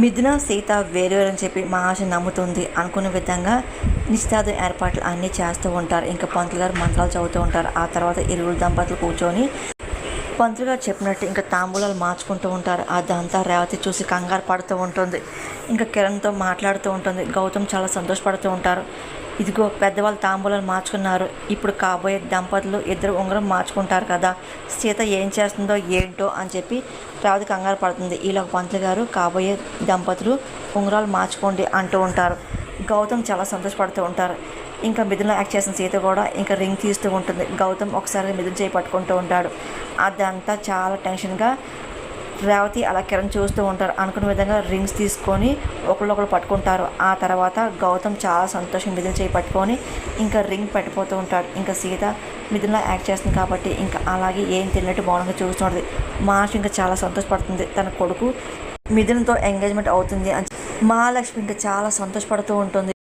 మిథున సీత వేరువేరు అని చెప్పి మహాశ నమ్ముతుంది. అనుకున్న విధంగా నిశ్చితార్థం ఏర్పాట్లు అన్నీ చేస్తూ ఉంటారు. ఇంకా పంతులు గారు మంత్రాలు చదువుతూ ఉంటారు. ఆ తర్వాత ఇరువురు దంపతులు కూర్చొని పంతులు గారు చెప్పినట్టు ఇంకా తాంబూలాలు మార్చుకుంటూ ఉంటారు. అదంతా రేవతి చూసి కంగారు పడుతూ ఉంటుంది. ఇంకా కిరణ్తో మాట్లాడుతూ ఉంటుంది. గౌతమ్ చాలా సంతోషపడుతూ ఉంటారు. ఇదిగో పెద్దవాళ్ళు తాంబూలాలు మార్చుకున్నారు. ఇప్పుడు కాబోయే దంపతులు ఇద్దరు ఉంగరం మార్చుకుంటారు కదా. సీత ఏం చేస్తుందో ఏంటో అని చెప్పి రేవతి కంగారు పడుతుంది. ఈలోక పంతులు గారు కాబోయే దంపతులు ఉంగరాలు మార్చుకోండి అంటూ ఉంటారు. గౌతమ్ చాలా సంతోషపడుతూ ఉంటారు. ఇంకా మిథున యాక్ట్ చేసిన సీత కూడా ఇంకా రింగ్ తీస్తూ ఉంటుంది. గౌతమ్ ఒకసారి మిథున చేయి పట్టుకుంటూ ఉంటాడు. అదంతా చాలా టెన్షన్గా రేవతి అలా కిరణ్ చూస్తూ ఉంటారు. అనుకున్న విధంగా రింగ్స్ తీసుకొని ఒకళ్ళొకరు పట్టుకుంటారు. ఆ తర్వాత గౌతమ్ చాలా సంతోషం మిథున చేయి పట్టుకొని ఇంకా రింగ్ పెట్టిపోతూ ఉంటాడు. ఇంకా సీత మిథునలో యాక్ట్ చేస్తుంది కాబట్టి ఇంకా అలాగే ఏం తిన్నట్టు మౌనంగా చూస్తుంటుంది మహర్షి ఇంకా చాలా సంతోషపడుతుంది. తన కొడుకు మిథున్తో ఎంగేజ్మెంట్ అవుతుంది అని మహాలక్ష్మి ఇంకా చాలా సంతోషపడుతూ ఉంటుంది.